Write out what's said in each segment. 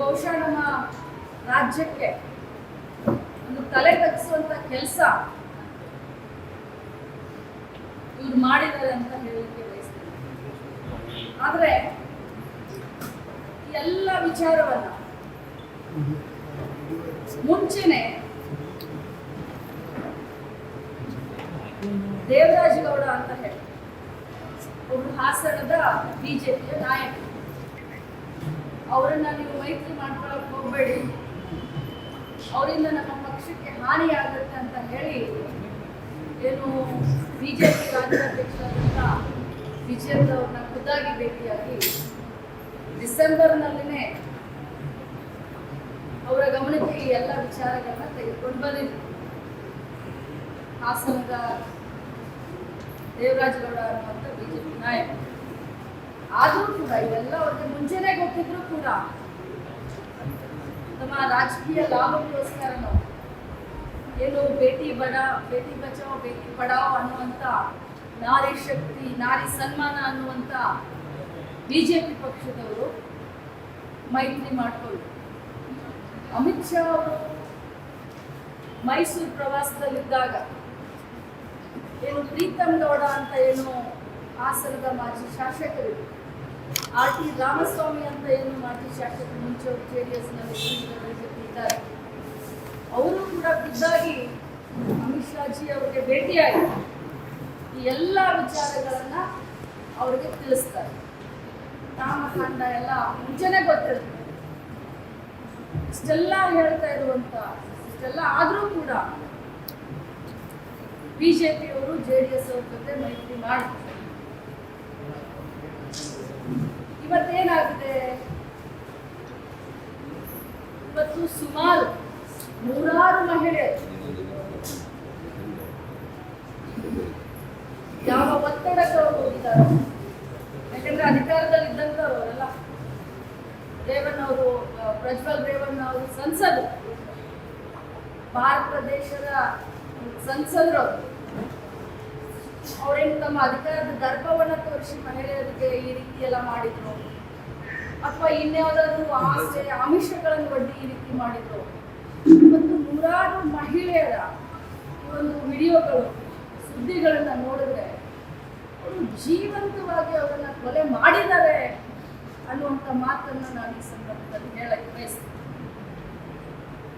ಬಹುಶಃ ನಮ್ಮ ರಾಜ್ಯಕ್ಕೆ ಒಂದು ತಲೆ ತಗ್ಸುವಂತ ಕೆಲಸ ಇವ್ರು ಮಾಡಿದ್ದಾರೆ ಅಂತ ಹೇಳಲಿಕ್ಕೆ ಬಯಸ್ತೀನಿ. ಆದ್ರೆ ಎಲ್ಲ ವಿಚಾರವನ್ನ ಮುಂಚೆನೆ ದೇವರಾಜ್ ಗೌಡ ಅಂತ ಹೇಳಿ, ಒಬ್ರು ಹಾಸನದ ಬಿಜೆಪಿಯ ನಾಯಕರು. ಅವರನ್ನ ನೀವು ಮೈತ್ರಿ ಮಾಡ್ಕೊಳಕ್ ಹೋಗಬೇಡಿ. ಅವರಿಂದ ನಮ್ಮ ಪಕ್ಷಕ್ಕೆ ಹಾನಿ ಆಗುತ್ತೆ ಅಂತ ಹೇಳಿ ಏನು ಬಿಜೆಪಿ ರಾಜ್ಯಾಧ್ಯಕ್ಷರಾದಂಥ ವಿಜೇಂದ್ರ ಅವ್ರನ್ನ ಖುದ್ದಾಗಿ ಭೇಟಿಯಾಗಿ ಡಿಸೆಂಬರ್ನಲ್ಲಿನೇ ಅವರ ಗಮನಕ್ಕೆ ಈ ಎಲ್ಲ ವಿಚಾರಗಳನ್ನ ತೆಗೆದುಕೊಂಡು ಬಂದಿದ್ರು ಹಾಸನದ ದೇವರಾಜಗೌಡ ಅನ್ನುವಂಥ ಬಿಜೆಪಿ ನಾಯಕ. ಆದರೂ ಕೂಡ ಇವೆಲ್ಲ ಗೊತ್ತಿದ್ರು ಕೂಡ ತಮ್ಮ ರಾಜಕೀಯ ಲಾಭಕ್ಕೋಸ್ಕರನೋ ಏನು ಬೇಟಿ ಬಡ ಬೇಟಿ ಬಚಾವ್ ಬೇಟಿ ಪಡಾವ್ ಅನ್ನುವಂತ ನಾರಿ ಶಕ್ತಿ, ನಾರಿ ಸನ್ಮಾನ ಅನ್ನುವಂತ ಬಿಜೆಪಿ ಪಕ್ಷದವರು ಮೈತ್ರಿ ಮಾಡಿಕೊಳ್ಳಿ. ಅಮಿತ್ ಶಾ ಅವರು ಮೈಸೂರು ಪ್ರವಾಸದಲ್ಲಿದ್ದಾಗ ಏನು ಪ್ರೀತಮ್ ಗೌಡ ಅಂತ ಏನು ಹಾಸನದ ಮಾಜಿ ಶಾಸಕರು ಆರ್ ಟಿ ರಾಮಸ್ವಾಮಿ ಅಂತ ಏನು ಮಾಜಿ ಶಾಸಕರು ಮುಂಚೆ ಜೆ ಡಿ ಇದ್ದಾರೆ ಅವರು ಕೂಡ ಖುದ್ದಾಗಿ ಅಮಿತ್ ಶಾಜಿ ಅವರಿಗೆ ಭೇಟಿಯಾಗಿ ಈ ಎಲ್ಲ ವಿಚಾರಗಳನ್ನ ಅವರಿಗೆ ತಿಳಿಸ್ತಾರೆ. ನಾಮಕಾಂಡ ಎಲ್ಲ ಮುಂಚೆನೆ ಗೊತ್ತಿರುತ್ತೆ. ಇಷ್ಟೆಲ್ಲ ಹೇಳ್ತಾ ಇರುವಂತ, ಇಷ್ಟೆಲ್ಲ ಆದರೂ ಕೂಡ ಬಿಜೆಪಿಯವರು ಜೆ ಡಿ ಎಸ್ ಅವ್ರ ಜೊತೆ ಮೈತ್ರಿ ಮಾಡ್ತಾರೆ. ಇವತ್ತೇನಾಗಿದೆ ಇವತ್ತು ಸುಮಾರು ನೂರಾರು ಮಹಿಳೆ ಯಾವ ಒತ್ತಡಕ್ಕೆ ಅವರು ಯಾಕಂದ್ರೆ ಅಧಿಕಾರದಲ್ಲಿ ಇದ್ದಂಥವ್ರು ಅವರೆಲ್ಲ. ರೇವಣ್ಣ ಅವರು ಪ್ರಜ್ವಲ್ ರೇವಣ್ಣ ಅವರು ಸಂಸದರು. ಭಾರತ ದೇಶದ ಸಂಸದರು. ಅವ್ರೇನು ತಮ್ಮ ಅಧಿಕಾರದ ದರ್ಪವನ್ನ ತೋರಿಸಿ ಮಹಿಳೆಯರಿಗೆ ಈ ರೀತಿ ಎಲ್ಲ ಮಾಡಿದ್ರು. ಅಥವಾ ಇನ್ಯಾವುದಾದ್ರು ಆಸೆ, ಆಮಿಷಗಳನ್ನು ಬಡ್ಡಿ ಈ ರೀತಿ ಮಾಡಿದ್ರು. ಇವತ್ತು ನೂರಾರು ಮಹಿಳೆಯರ ಈ ಒಂದು ವಿಡಿಯೋಗಳು, ಸುದ್ದಿಗಳನ್ನ ನೋಡಿದ್ರೆ ಅವರು ಜೀವಂತವಾಗಿ ಅವರನ್ನ ಕೊಲೆ ಮಾಡಿದ್ದಾರೆ ಅನ್ನುವಂಥ ಮಾತನ್ನ ನಾನು ಈ ಸಂದರ್ಭದಲ್ಲಿ ಹೇಳಕ್ಕೆ ಬಯಸ್ತೀನಿ.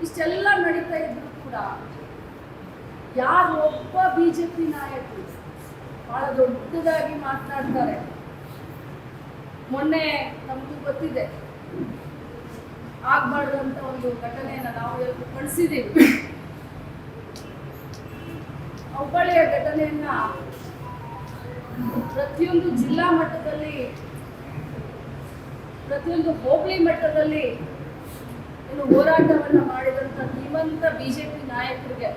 ಇಷ್ಟೆಲ್ಲ ನಡೀತಾ ಇದ್ರು ಕೂಡ ಯಾರು ಒಬ್ಬ ಬಿಜೆಪಿ ನಾಯಕರು ಬಹಳ ದೊಡ್ಡದಾಗಿ ಮಾತನಾಡ್ತಾರೆ. ಮೊನ್ನೆ ನಮಗೂ ಗೊತ್ತಿದೆ. ಆಗ್ಬಾರ್ದು ಅಂತ ಒಂದು ಘಟನೆಯನ್ನ ನಾವು ಎಲ್ಲರೂ ಕಳಿಸಿದ್ದೀವಿ. ಹುಬ್ಬಳ್ಳಿಯ ಘಟನೆಯನ್ನ ಪ್ರತಿಯೊಂದು ಜಿಲ್ಲಾ ಮಟ್ಟದಲ್ಲಿ, ಪ್ರತಿಯೊಂದು ಹೋಬಳಿ ಮಟ್ಟದಲ್ಲಿ ಏನು ಹೋರಾಟವನ್ನ ಮಾಡಿದಂತ ಧೀಮಂತ ಬಿಜೆಪಿ ನಾಯಕರಿಗೆ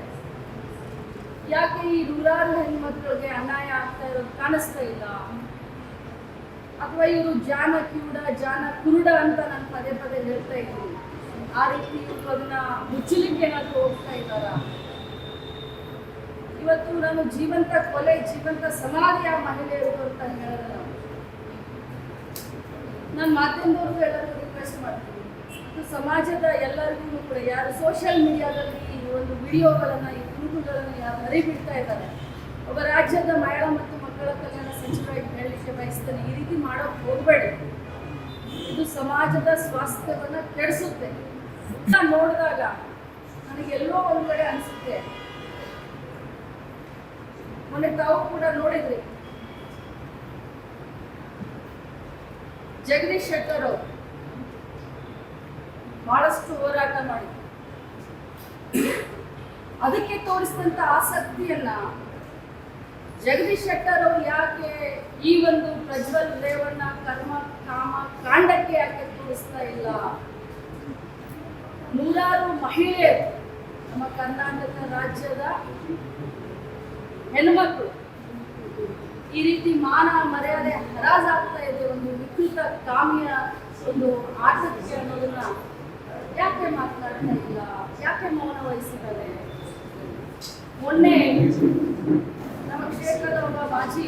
ಯಾಕೆ ಈ ನೂರಾರು ಹೆಣ್ಮಕ್ಳಿಗೆ ಅನ್ಯಾಯ ಆಗ್ತಾ ಇರೋದು ಕಾಣಿಸ್ತಾ ಇಲ್ಲ? ಅಥವಾ ಇವರು ಜಾನ ಕಿವುಡ ಜಾನ ಕುರುಡ ಅಂತ ನಾನು ಪದೇ ಪದೇ ಹೇಳ್ತಾ ಇದ್ದೀನಿ. ಆ ರೀತಿ ಇವರು ಅದನ್ನ ಮುಚ್ಚಲಿಕ್ಕೆ ಏನಾದರೂ ಹೋಗ್ತಾ ಇದ್ದಾರ? ಇವತ್ತು ನಾನು ಜೀವಂತ ಕೊಲೆ, ಜೀವಂತ ಸಮಾಧಿಯ ಮಹಿಳೆಯರು ಅಂತ ಹೇಳಿದ ನಾನು ಮಾಧ್ಯಮದವ್ರಿಗೂ ಎಲ್ಲರಿಗೂ ರಿಕ್ವೆಸ್ಟ್ ಮಾಡ್ತೀನಿ. ಸಮಾಜದ ಎಲ್ಲರಿಗೂ ಕೂಡ, ಯಾರು ಸೋಷಿಯಲ್ ಮೀಡಿಯಾದಲ್ಲಿ ಈ ಒಂದು ವಿಡಿಯೋಗಳನ್ನು ಈ ತುಣುಕುಗಳನ್ನು ಯಾರು ಇದ್ದಾರೆ? ಒಬ್ಬ ರಾಜ್ಯದ ಮಹಿಳಾ ಮತ್ತು ಮಕ್ಕಳ ಕಲ್ಯಾಣ ಸಚಿವರಾಗಿ ಹೇಳಲಿಕ್ಕೆ ಬಯಸ್ತಾನೆ. ಈ ರೀತಿ ಮಾಡೋಕೆ ಹೋಗಬೇಡಿ. ಇದು ಸಮಾಜದ ಸ್ವಾಸ್ಥ್ಯವನ್ನು ಕೆಡಿಸುತ್ತೆ. ನೋಡಿದಾಗ ನನಗೆಲ್ಲೋ ಒಂದು ಕಡೆ ಅನಿಸುತ್ತೆ. ಮೊನ್ನೆ ತಾವು ಕೂಡ ನೋಡಿದ್ರಿ. ಜಗದೀಶ್ ಶೆಟ್ಟರ್ ಬಹಳಷ್ಟು ಹೋರಾಟ ಮಾಡಿದ್ರು. ಅದಕ್ಕೆ ತೋರಿಸಿದಂತ ಆಸಕ್ತಿಯನ್ನ ಜಗದೀಶ್ ಶೆಟ್ಟರ್ ಅವರು ಯಾಕೆ ಈ ಒಂದು ಪ್ರಜ್ವಲ್ ರೇವಣ್ಣ ಕರ್ಮ ಕಾಮ ಕಾಂಡಕ್ಕೆ ಯಾಕೆ ತೋರಿಸ್ತಾ ಇಲ್ಲ? ನೂರಾರು ಮಹಿಳೆಯರು ನಮ್ಮ ಕರ್ನಾಟಕ ರಾಜ್ಯದ ಹೆಣ್ಮಕ್ಳು ಈ ರೀತಿ ಮಾನ ಮರ್ಯಾದೆ ಹರಾಜಾಗ್ತಾ ಇದೆ ಒಂದು ವಿಕೃತ ಕಾಮಿಯ ಒಂದು ಆಸಕ್ತಿ ಅನ್ನೋದನ್ನ ಯಾಕೆ ಮಾತನಾಡ್ತಾ ಇಲ್ಲ? ಯಾಕೆ ಮೌನ ವಹಿಸಿದ್ದಾರೆ? ಮೊನ್ನೆ ನಮ್ಮ ಕ್ಷೇತ್ರದ ಒಬ್ಬ ಮಾಜಿ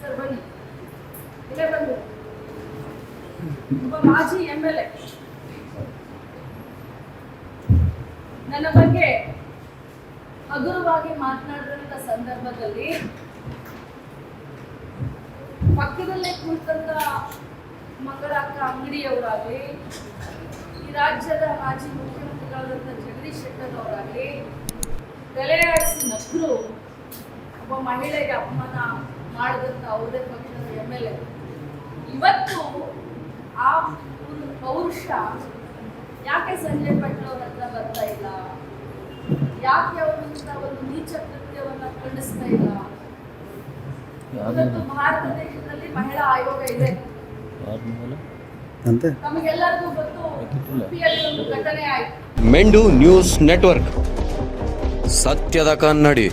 ಸರ್ ಬನ್ನಿ. ಇಲ್ಲೇ ಬಂದು. ಒಬ್ಬ ಮಾಜಿ ಎಂ ಎಲ್ ಎ. ನನ್ನ ಬಗ್ಗೆ ಹಗುರವಾಗಿ ಮಾತನಾಡಿದಂತ ಸಂದರ್ಭದಲ್ಲಿ ಪಕ್ಕದಲ್ಲೇ ಕುಳಿತಂತ ಮಂಗಳಕ್ಕ ಅಂಗಡಿಯವರಾಗಲಿ, ಈ ರಾಜ್ಯದ ಮಾಜಿ ಮುಖ್ಯಮಂತ್ರಿಗಳಾದಂಥ ಜಗದೀಶ್ ಶೆಟ್ಟರ್ ಅವರಾಗಲಿ ತಲೆ ಆಡಿಸಿ ನಕ್ಕರು ಒಬ್ಬ ಮಹಿಳೆಗೆ ಅಪಮಾನ ಮಾಡಿದಂತ ಅವರೇ ಪಕ್ಷದ ಎಂ ಎಲ್ ಎ. ಇವತ್ತು ಆ ಒಂದು ಪೌರುಷ ಯಾಕೆ ಸಂಜಯ್ ಪಟೇಲ್ ಅವ್ರ ಹತ್ರ ಬರ್ತಾ ಇಲ್ಲ? ಯಾಕೆ ಅವರಿಂದ ಒಂದು ನೀಚ ಕೃತ್ಯವನ್ನ ಖಂಡಿಸ್ತಾ ಇಲ್ಲ? ಇವತ್ತು ಭಾರತ ದೇಶದಲ್ಲಿ ಮಹಿಳಾ ಆಯೋಗ ಇದೆ. ಅಂತೆ? ನಮಗೆಲ್ಲರಿಗೂ ಗೊತ್ತು ಉಡುಪಿಯಲ್ಲಿ ಒಂದು ಘಟನೆ ಆಯ್ತು. ಮೆಂಡು ನ್ಯೂಸ್ ನೆಟ್ವರ್ಕ್. ಸತ್ಯದ ಕನ್ನಡಿ.